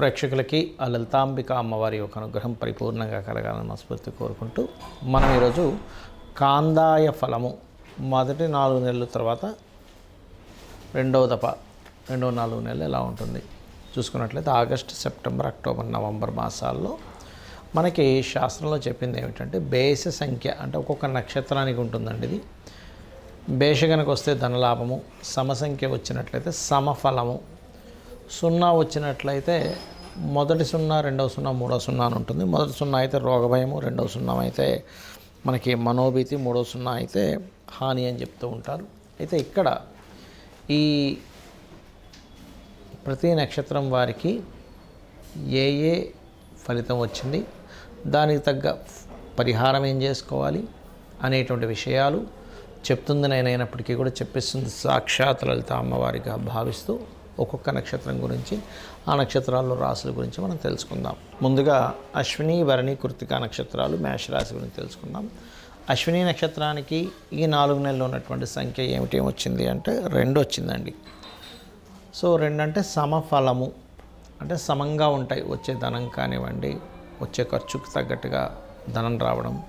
ప్రేక్షకులకి ఆ లలితాంబిక అమ్మవారి యొక్క అనుగ్రహం పరిపూర్ణంగా కలగాలని మనస్ఫూర్తి కోరుకుంటూ మనం ఈరోజు కాందాయ ఫలము మొదటి నాలుగు నెలల తర్వాత రెండవ దప రెండవ నాలుగు నెలలు ఎలా ఉంటుంది? చూసుకున్నట్లయితే ఆగస్ట్ సెప్టెంబర్ అక్టోబర్ నవంబర్ మాసాల్లో మనకి శాస్త్రంలో చెప్పింది ఏమిటంటే బేస సంఖ్య అంటే ఒక్కొక్క నక్షత్రానికి ఉంటుందండి ఇది. బేష కనుక వస్తే ధనలాభము సమసంఖ్య వచ్చినట్లయితే సమఫలము సున్నా వచ్చినట్లయితే మొదటి సున్నా రెండవ సున్నా మూడో సున్నా అని ఉంటుంది. మొదటి సున్నా అయితే రోగభయము రెండవ సున్నా అయితే మనకి మనోభీతి మూడో సున్నా అయితే హాని అని చెప్తూ ఉంటారు. అయితే ఇక్కడ ఈ ప్రతి నక్షత్రం వారికి ఏ ఏ ఫలితం వచ్చింది దానికి తగ్గ పరిహారం ఏం చేసుకోవాలి అనేటువంటి విషయాలు చెప్తుంది నేనైనప్పటికీ కూడా చెప్పిస్తుంది. సాక్షాత్ లలిత అమ్మవారిగా భావిస్తూ ఒక్కొక్క నక్షత్రం గురించి ఆ నక్షత్రాల్లో రాసుల గురించి మనం తెలుసుకుందాం. ముందుగా అశ్విని భరణి కృతికా నక్షత్రాలు మేషరాశి గురించి తెలుసుకుందాం. అశ్విని నక్షత్రానికి ఈ నాలుగు నెలలు ఉన్నటువంటి సంఖ్య ఏమిటి వచ్చింది అంటే రెండు వచ్చిందండి. సో రెండంటే సమఫలము. అంటే సమంగా ఉంటాయి. వచ్చే ధనం కానివ్వండి వచ్చే ఖర్చుకు తగ్గట్టుగా ధనం రావడం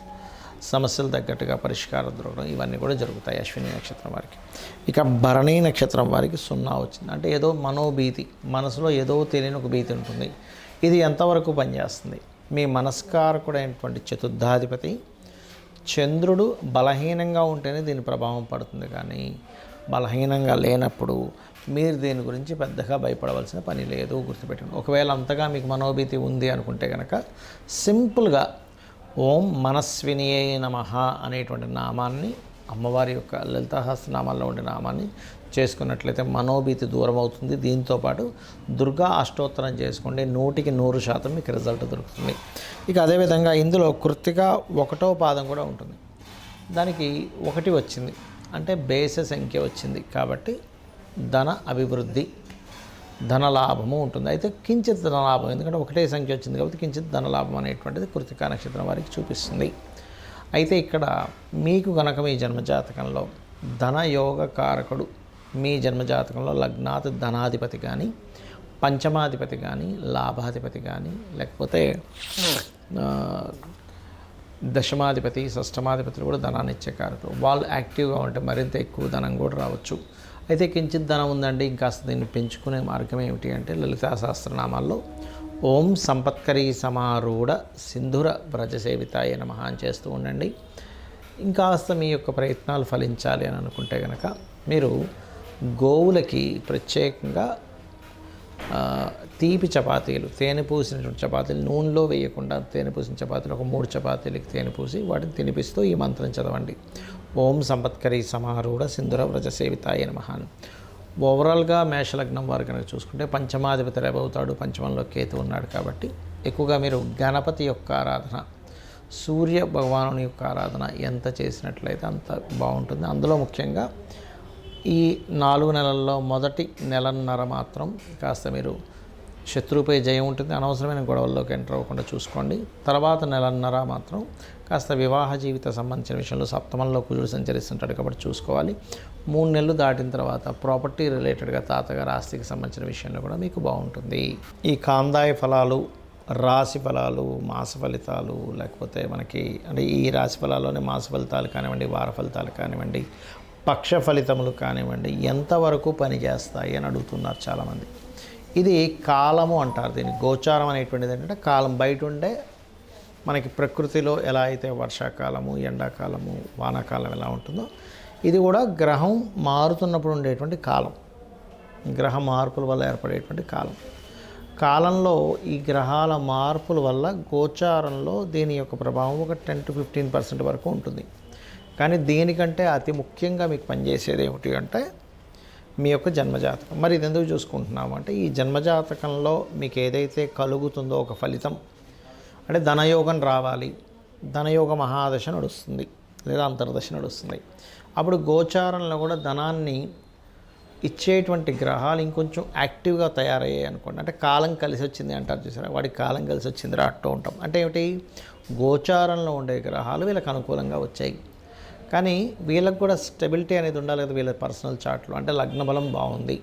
సమస్యలు తగ్గట్టుగా పరిష్కారం దొరకడం ఇవన్నీ కూడా జరుగుతాయి అశ్విని నక్షత్రం వారికి. ఇక భరణి నక్షత్రం వారికి సున్నా వచ్చింది. అంటే ఏదో మనోభీతి మనసులో ఏదో తెలియని ఒక భీతి ఉంటుంది. ఇది ఎంతవరకు పనిచేస్తుంది? మీ మనస్కారకుడైనటువంటి చతుర్థాధిపతి చంద్రుడు బలహీనంగా ఉంటేనే దీని ప్రభావం పడుతుంది కానీ బలహీనంగా లేనప్పుడు మీరు దీని గురించి పెద్దగా భయపడవలసిన పని లేదు గుర్తుపెట్టండి ఒకవేళ అంతగా మీకు మనోభీతి ఉంది అనుకుంటే కనుక సింపుల్గా ఓం మనస్వినియే నమ అనేటువంటి నామాన్ని అమ్మవారి యొక్క లలితాహస్రనామాల్లో ఉండే నామాన్ని చేసుకున్నట్లయితే మనోభీతి దూరం అవుతుంది దీంతోపాటు దుర్గా అష్టోత్తరం చేసుకోండి. నూటికి నూరు శాతం మీకు రిజల్ట్ దొరుకుతుంది. ఇక అదేవిధంగా ఇందులో కృతిక ఒకటో పాదం కూడా ఉంటుంది. దానికి ఒకటి వచ్చింది. అంటే బేస సంఖ్య వచ్చింది కాబట్టి ధన అభివృద్ధి ధనలాభము ఉంటుంది. అయితే కించిత్ ధనలాభం ఎందుకంటే ఒకటే సంఖ్య వచ్చింది కాబట్టి కించిత్ ధనలాభం అనేటువంటిది కృతికా నక్షత్రం వారికి చూపిస్తుంది. అయితే ఇక్కడ మీకు కనుక మీ జన్మజాతకంలో ధనయోగ కారకుడు మీ జన్మజాతకంలో లగ్నాత్ ధనాధిపతి కానీ పంచమాధిపతి కానీ లాభాధిపతి కానీ లేకపోతే దశమాధిపతి షష్టమాధిపతులు కూడా ధనాన్ని ఇచ్చే కారకులు. వాళ్ళు యాక్టివ్గా ఉంటే మరింత ఎక్కువ ధనం కూడా రావచ్చు. అయితే కించిత్ ధనం ఉందండి ఇంకాస్త దీన్ని పెంచుకునే మార్గం ఏమిటి అంటే లలితా సహస్రనామాల్లో ఓం సంపత్కరీ సమారూఢ సింధుర వ్రజసేవితాయ నమ అని చేస్తూ ఉండండి. ఇంకాస్త మీ యొక్క ప్రయత్నాలు ఫలించాలి అని అనుకుంటే కనుక మీరు గోవులకి ప్రత్యేకంగా తీపి చపాతీలు తేనె పూసినటువంటి చపాతీలు నూనెలో వేయకుండా తేనె పూసిన చపాతీలు ఒక మూడు చపాతీలకి తేనె పూసి వాటిని తినిపిస్తూ ఈ మంత్రం చదవండి. ఓం సంపత్కరి సమారూఢ సింధుర వ్రజ సేవితాయ నమః అని. ఓవరాల్గా మేషలగ్నం వారు కనుక చూసుకుంటే పంచమాధిపతి రేపవుతాడు పంచమంలో కేతు ఉన్నాడు కాబట్టి ఎక్కువగా మీరు గణపతి యొక్క ఆరాధన సూర్య భగవానుని యొక్క ఆరాధన ఎంత చేసినట్లయితే అంత బాగుంటుంది. అందులో ముఖ్యంగా ఈ నాలుగు నెలల్లో మొదటి నెలన్నర మాత్రం కాస్త మీరు శత్రువుపై జయం ఉంటుంది. అనవసరమైన గొడవల్లోకి ఎంటర్ అవ్వకుండా చూసుకోండి. తర్వాత నెలన్నర మాత్రం కాస్త వివాహ జీవిత సంబంధించిన విషయంలో సప్తమంలో కుజుడు సంచరిస్తుంటాడు కాబట్టి చూసుకోవాలి. మూడు నెలలు దాటిన తర్వాత ప్రాపర్టీ రిలేటెడ్గా తాతగారు ఆస్తికి సంబంధించిన విషయంలో కూడా మీకు బాగుంటుంది. ఈ కాందాయ ఫలాలు రాశి ఫలాలు మాస ఫలితాలు లేకపోతే మనకి అంటే ఈ రాశి ఫలాల్లోనే మాస ఫలితాలు కానివ్వండి వార ఫలితాలు కానివ్వండి పక్ష ఫలితములు కానివ్వండి ఎంతవరకు పనిచేస్తాయి అని అడుగుతున్నారు చాలామంది. ఇది కాలము అంటారు దీన్ని. గోచారం అనేటువంటిది ఏంటంటే కాలం బయట ఉండే మనకి ప్రకృతిలో ఎలా అయితే వర్షాకాలము ఎండాకాలము వానాకాలం ఎలా ఉంటుందో ఇది కూడా గ్రహం మారుతున్నప్పుడు ఉండేటువంటి కాలం. గ్రహ మార్పుల వల్ల ఏర్పడేటువంటి కాలం. కాలంలో ఈ గ్రహాల మార్పుల వల్ల గోచారంలో దీని యొక్క ప్రభావం ఒక టెన్ టు ఫిఫ్టీన్ పర్సెంట్ వరకు ఉంటుంది. కానీ దీనికంటే అతి ముఖ్యంగా మీకు పనిచేసేది ఏమిటి అంటే మీ యొక్క జన్మజాతకం. మరి ఇది ఎందుకు చూసుకుంటున్నాము అంటే ఈ జన్మజాతకంలో మీకు ఏదైతే కలుగుతుందో ఒక ఫలితం అంటే ధనయోగం రావాలి ధనయోగ మహాదశ నడుస్తుంది లేదా అంతర్దశ నడుస్తుంది. అప్పుడు గోచారంలో కూడా ధనాన్ని ఇచ్చేటువంటి గ్రహాలు ఇంకొంచెం యాక్టివ్గా తయారయ్యాయి అనుకోండి. అంటే కాలం కలిసి వచ్చింది అంటారు చూసారా? వాడికి కాలం కలిసి వచ్చిందిరా అంటూ ఉంటాం. అంటే ఏమిటి? గోచారంలో ఉండే గ్రహాలు వీళ్ళకి అనుకూలంగా వచ్చాయి. కానీ వీళ్ళకి కూడా స్టెబిలిటీ అనేది ఉండాలి కదా వీళ్ళ పర్సనల్ చార్ట్లో. అంటే లగ్న బలం బాగుంది.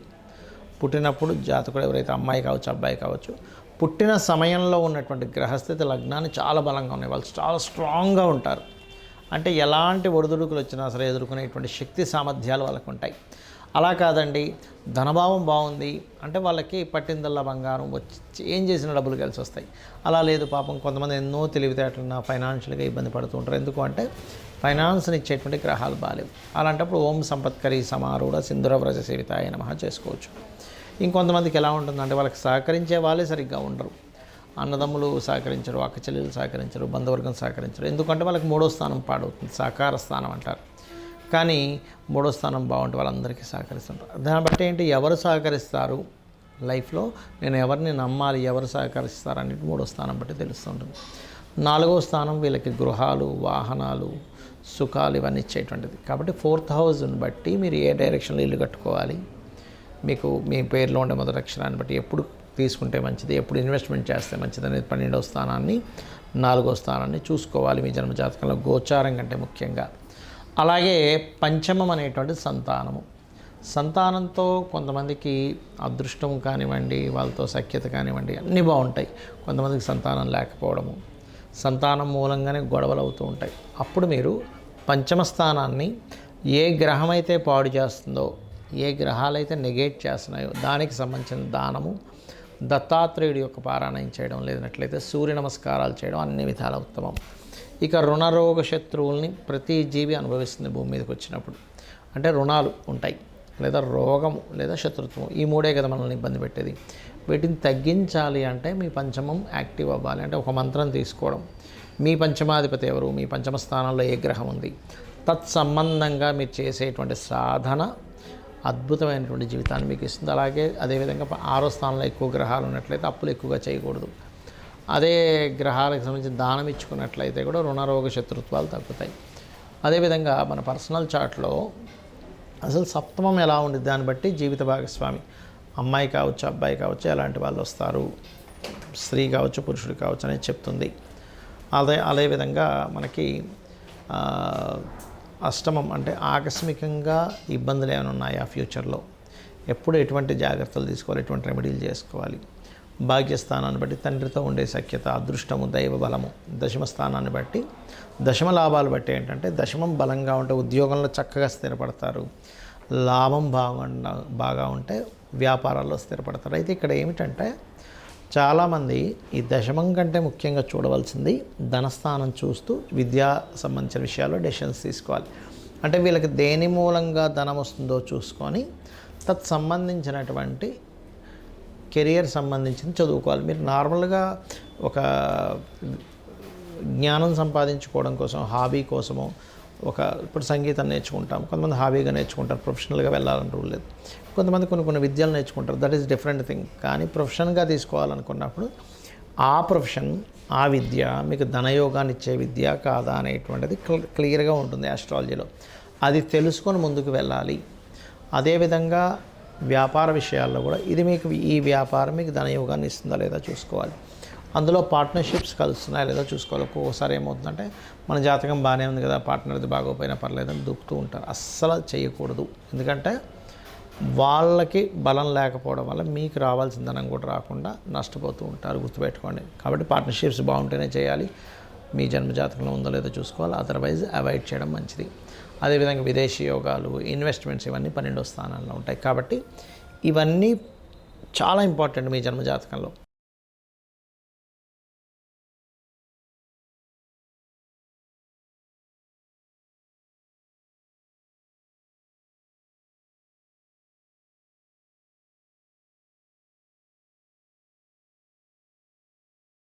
పుట్టినప్పుడు జాతకుడు ఎవరైతే అమ్మాయి కావచ్చు అబ్బాయి కావచ్చు పుట్టిన సమయంలో ఉన్నటువంటి గ్రహస్థితి లగ్నాన్ని చాలా బలంగా ఉన్నాయి. వాళ్ళు చాలా స్ట్రాంగ్గా ఉంటారు. అంటే ఎలాంటి ఒడిదుడుకులు వచ్చినా సరే ఎదుర్కొనేటువంటి శక్తి సామర్థ్యాలు వాళ్ళకు ఉంటాయి. అలా కాదండి. ధనభావం బాగుంది. అంటే వాళ్ళకి పట్టిందల్లా బంగారం వచ్చి ఏం చేసిన డబ్బులు కలిసి వస్తాయి. అలా లేదు పాపం కొంతమంది ఎన్నో తెలివితేటలున్న ఫైనాన్షియల్గా ఇబ్బంది పడుతూ ఉంటారు. ఎందుకు అంటే ఫైనాన్స్ని ఇచ్చేటువంటి గ్రహాలు బాగాలేవు. అలాంటప్పుడు ఓం సంపత్కరి సమారూఢ సింధుర వ్రజ సేవితాయ నమః చేసుకోవచ్చు. ఇంకొంతమందికి ఎలా ఉంటుందంటే వాళ్ళకి సహకరించే వాళ్ళే సరిగ్గా ఉండరు. అన్నదమ్ములు సహకరించరు అక్క చెల్లెలు సహకరించరు బంధువర్గం సహకరించరు. ఎందుకంటే వాళ్ళకి మూడో స్థానం పాడవుతుంది. సహకార స్థానం అంటారు. కానీ మూడో స్థానం బాగుంటే వాళ్ళందరికీ సహకరిస్తుంటారు. దాన్ని బట్టి ఏంటి? ఎవరు సహకరిస్తారు? లైఫ్లో నేను ఎవరిని నమ్మాలి ఎవరు సహకరిస్తారు అనేది మూడో స్థానం బట్టి తెలుస్తుంటుంది. నాలుగో స్థానం వీళ్ళకి గృహాలు వాహనాలు సుఖాలు ఇవన్నీ ఇచ్చేటువంటిది. కాబట్టి ఫోర్త్ హౌస్ని బట్టి మీరు ఏ డైరెక్షన్లో ఇల్లు కట్టుకోవాలి? మీకు మీ పేరులో ఉండే మొదటి అక్షరాన్ని బట్టి ఎప్పుడు తీసుకుంటే మంచిది? ఎప్పుడు ఇన్వెస్ట్మెంట్ చేస్తే మంచిది అనేది పన్నెండవ స్థానాన్ని నాలుగో స్థానాన్ని చూసుకోవాలి మీ జన్మ జాతకంలో. గోచారం కంటే ముఖ్యంగా అలాగే పంచమం అనేటువంటి సంతానము. సంతానంతో కొంతమందికి అదృష్టం కానివ్వండి వాళ్ళతో సఖ్యత కానివ్వండి అన్నీ బాగుంటాయి. కొంతమందికి సంతానం లేకపోవడము సంతానం మూలంగానే గొడవలు అవుతూ ఉంటాయి. అప్పుడు మీరు పంచమ స్థానాన్ని ఏ గ్రహం అయితే పాడు చేస్తుందో ఏ గ్రహాలైతే నెగేట్ చేస్తున్నాయో దానికి సంబంధించిన దానము దత్తాత్రేయుడి యొక్క పారాయణం చేయడం లేనట్లయితే సూర్య నమస్కారాలు చేయడం అన్ని విధాల ఉత్తమం. ఇక రుణరోగ శత్రువుల్ని ప్రతి జీవి అనుభవిస్తుంది భూమి మీదకి వచ్చినప్పుడు. అంటే రుణాలు ఉంటాయి. లేదా రోగము లేదా శత్రుత్వం. ఈ మూడే కదా మనల్ని ఇబ్బంది పెట్టేది. వీటిని తగ్గించాలి అంటే మీ పంచమం యాక్టివ్ అవ్వాలి. అంటే ఒక మంత్రం తీసుకోవడం. మీ పంచమాధిపతి ఎవరు? మీ పంచమ స్థానంలో ఏ గ్రహం ఉంది? తత్సంబంధంగా మీరు చేసేటువంటి సాధన అద్భుతమైనటువంటి జీవితాన్ని మీకు ఇస్తుంది. అలాగే అదేవిధంగా ఆరో స్థానంలో ఎక్కువ గ్రహాలు ఉన్నట్లయితే అప్పులు ఎక్కువగా చేయకూడదు. అదే గ్రహాలకు సంబంధించిన దానం ఇచ్చుకున్నట్లయితే కూడా రుణరోగ శత్రుత్వాలు తగ్గుతాయి. అదేవిధంగా మన పర్సనల్ చార్ట్లో అసలు సప్తమం ఎలా ఉంది దాన్ని బట్టి జీవిత భాగస్వామి. అమ్మాయి కావచ్చు అబ్బాయి కావచ్చు ఎలాంటి వాళ్ళు వస్తారు? స్త్రీ కావచ్చు పురుషుడు కావచ్చు అనేది చెప్తుంది. అదే అదేవిధంగా మనకి అష్టమం అంటే ఆకస్మికంగా ఇబ్బందులు ఏమైనా ఉన్నాయా ఫ్యూచర్లో? ఎప్పుడు ఎటువంటి జాగ్రత్తలు తీసుకోవాలి? ఎటువంటి రెమెడీలు చేసుకోవాలి? భాగ్యస్థానాన్ని బట్టి తండ్రితో ఉండే సఖ్యత అదృష్టము దైవ బలము దశమ స్థానాన్ని బట్టి. దశమ లాభాలు బట్టి ఏంటంటే దశమం బలంగా ఉంటే ఉద్యోగంలో చక్కగా స్థిరపడతారు. లాభం బాగా బాగా ఉంటే వ్యాపారాల్లో స్థిరపడతారు. అయితే ఇక్కడ ఏమిటంటే చాలామంది ఈ దశమం కంటే ముఖ్యంగా చూడవలసింది ధనస్థానం చూస్తూ విద్యా సంబంధించిన విషయాల్లో డెసిషన్స్ తీసుకోవాలి. అంటే వీళ్ళకి దేని మూలంగా ధనం వస్తుందో చూసుకొని తత్ సంబంధించినటువంటి కెరియర్ సంబంధించింది చదువుకోవాలి. మీరు నార్మల్గా ఒక జ్ఞానం సంపాదించుకోవడం కోసం హాబీ కోసము ఒక ఇప్పుడు సంగీతం నేర్చుకుంటాం. కొంతమంది హాబీగా నేర్చుకుంటారు ప్రొఫెషనల్గా వెళ్ళాలని రూల్ లేదు. కొంతమంది కొన్ని కొన్ని విద్యలు నేర్చుకుంటారు. That is different thing. కానీ ప్రొఫెషన్గా తీసుకోవాలనుకున్నప్పుడు ఆ ప్రొఫెషన్ ఆ విద్య మీకు ధనయోగాన్ని ఇచ్చే విద్య కాదా అనేటువంటిది క్లియర్గా ఉంటుంది ఆస్ట్రాలజీలో. అది తెలుసుకొని ముందుకు వెళ్ళాలి. అదేవిధంగా వ్యాపార విషయాల్లో కూడా ఇది మీకు ఈ వ్యాపారం మీకు ధనయోగాన్ని ఇస్తుందా లేదా చూసుకోవాలి. అందులో పార్ట్నర్షిప్స్ కలుస్తున్నాయా లేదా చూసుకోవాలి. ఒక్కొక్కసారి ఏమవుతుందంటే మన జాతకం బాగానే ఉంది కదా పార్ట్నర్ది బాగోపోయినా పర్లేదని దూకుతూ ఉంటారు. అస్సలు చేయకూడదు. ఎందుకంటే వాళ్ళకి బలం లేకపోవడం వల్ల మీకు రావాల్సిన ధనం కూడా రాకుండా నష్టపోతూ ఉంటారు. గుర్తుపెట్టుకోండి. కాబట్టి పార్ట్నర్షిప్స్ బాగుంటేనే చేయాలి. మీ జన్మ జాతకంలో ఉందో లేదో చూసుకోవాలి. అదర్వైజ్ అవాయిడ్ చేయడం మంచిది. అదేవిధంగా విదేశీ యోగాలు ఇన్వెస్ట్మెంట్స్ ఇవన్నీ పన్నెండో స్థానాల్లో ఉంటాయి. కాబట్టి ఇవన్నీ చాలా ఇంపార్టెంట్ మీ జన్మ జాతకంలో